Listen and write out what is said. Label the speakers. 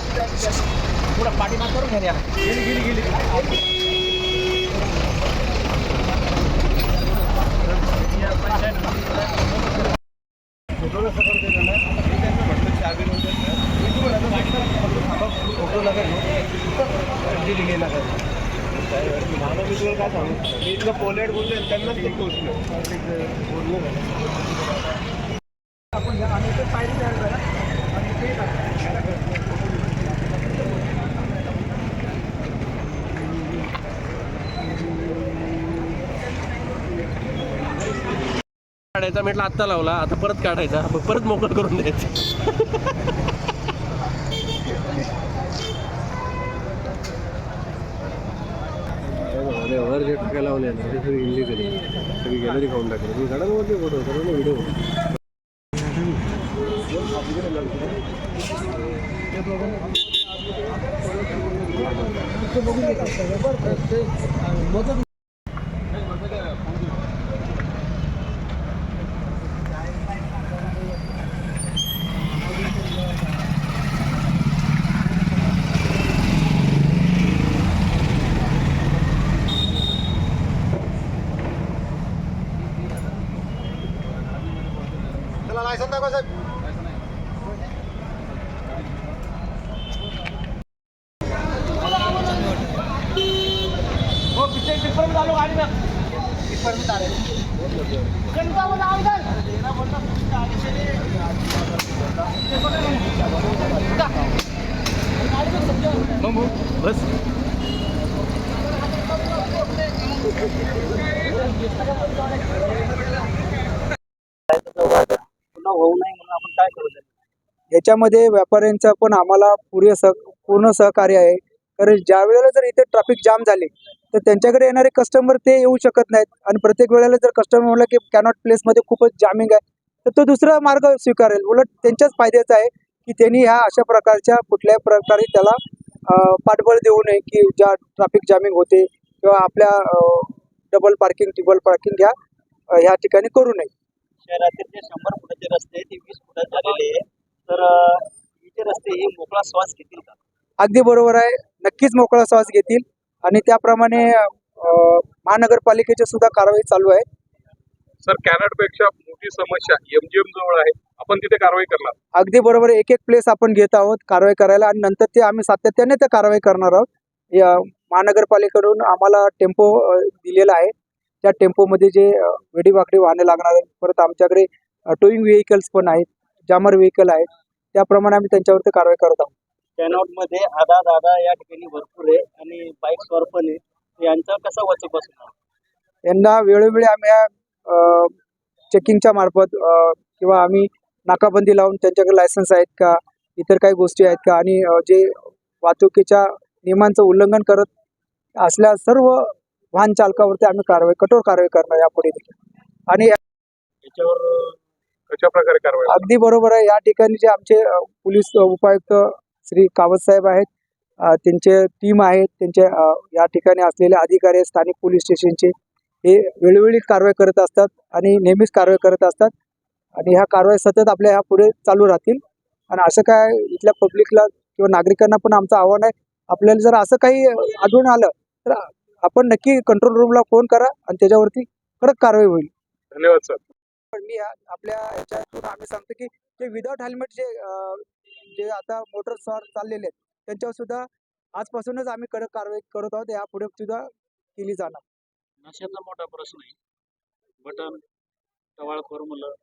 Speaker 1: पूरा पार्टी ना करो मेरे यहाँ। गिली गिली गिली
Speaker 2: फोटोला सपोर्ट देताना मी त्यांना
Speaker 1: म्हटलं चहा बी हाँ। नव्हतं मी तुम्ही आता
Speaker 2: म्हटलं थांबा फ़ोटो लागत गिली गेला मला मी तुला काय सांगू मी इतकं पोलेट बोलले त्यांनाच
Speaker 1: ते पोचलं बोललो आपण आम्ही तर पाहिजे
Speaker 2: काढायचा म्हटलं आत्ता लावला आता परत काढायचा मग परत मोकळ करून द्यायचं वर जे टाकायला लावले ते सगळी इल्लीगल सगळी गॅलरी खाऊन टाकली मी काढा नव्हते फोटो सर्व व्हिडिओ
Speaker 1: त्याला लायसन दाखवा साहेब पिछे टिप्पर में डालो गाड़ी में टिप्पर में डाले
Speaker 2: बस
Speaker 1: पुन्हा होऊ नये म्हणून आपण काय करू शकतो
Speaker 3: याच्यामध्ये व्यापाऱ्यांचं पण आम्हाला पुरे सह पूर्ण सहकार्य आहे. कारण ज्या वेळेला जर इथे ट्रॅफिक जाम झाले तर त्यांच्याकडे येणारे कस्टमर ते येऊ शकत नाहीत. आणि प्रत्येक वेळेला जर कस्टमर म्हणलं की कॅनॉट प्लेसमध्ये खूपच जामिंग आहे तर तो दुसरा मार्ग स्वीकारेल. उलट त्यांच्याच फायद्याचा आहे की त्यांनी ह्या अशा प्रकारच्या कुठल्याही प्रकारे त्याला पाठबळ देऊ नये की ज्या ट्रॅफिक जामिंग होते किंवा आपल्या डबल पार्किंग ट्रिबल पार्किंग ह्या ह्या ठिकाणी करू नये.
Speaker 1: शहरातील जे शंभर फुटाचे रस्ते ते वीस फुटात झालेले आहे तर अं, इथे रस्ते हे मोकळा श्वास घेतील का?
Speaker 3: अगदी बरोबर आहे. नक्कीच मोकळा श्वास घेतील. आणि त्याप्रमाणे महानगरपालिकेची सुद्धा कारवाई चालू आहे.
Speaker 4: सर कॅनडपेक्षा मोठी समस्या एमजीएम जवळ आहे. आपण तिथे कारवाई करणार.
Speaker 3: अगदी बरोबर. एक एक प्लेस आपण घेत आहोत कारवाई करायला आणि नंतर ते आम्ही सातत्याने त्या कारवाई करणार आहोत. या महानगरपालिकेकडून आम्हाला टेम्पो दिलेला आहे. त्या टेम्पोमध्ये जे वेडीवाकडी वाहने लागणार आहेत. परत आमच्याकडे टोईंग व्हेकल्स पण आहेत. जामर व्हेकल आहेत. त्याप्रमाणे आम्ही त्यांच्यावरती कारवाई करत आहोत.
Speaker 1: कॅनॉटमध्ये आधा दादा या ठिकाणी भरपूर आहे आणि बाईक स्वर पण आहे यांचा कसा वचक बसणार?
Speaker 3: यांना वेळोवेळी आम्ही चेकिंगच्या मार्फत अ, किंवा आम्ही नाकाबंदी लावून त्यांच्याकडे लायसन्स आहेत का इतर काही गोष्टी आहेत का आणि अ, जे वाहतुकीच्या नियमांचं उल्लंघन करत असल्या सर्व वाहन चालकावरती आम्ही कारवाई कठोर कारवाई करणार यापुढे देखील. आणि
Speaker 4: याच्यावर कशा प्रकारे कारवाई
Speaker 3: अगदी बरोबर आहे. या ठिकाणी जे आमचे पोलीस उपायुक्त श्री कावत साहेब आहेत त्यांचे टीम आहेत त्यांचे या ठिकाणी असलेले अधिकारी स्थानिक पोलीस स्टेशनचे हे वेळोवेळी कारवाई करत असतात आणि नेहमीच कारवाई करत असतात. आणि ह्या कारवाई सतत आपल्या ह्या पुढे चालू राहतील. आणि असं काय इथल्या पब्लिकला किंवा नागरिकांना पण आमचं आव्हान आहे. आपल्याला जर असं काही आढळून आलं तर आपण नक्की कंट्रोल रूमला फोन करा आणि त्याच्यावरती कडक कारवाई होईल.
Speaker 4: धन्यवाद सर.
Speaker 3: पण मी आपल्या याच्यातून आम्ही सांगतो की ते विदाउट हेल्मेट जे जे आता मोटर स्वार चाललेले आहेत त्यांच्यावर सुद्धा आजपासूनच आम्ही कडक कारवाई करत आहोत. यापुढे सुद्धा केली जाणार.
Speaker 1: नशेचा मोठा प्रश्न आहे. बटन टवाळखोर मुलं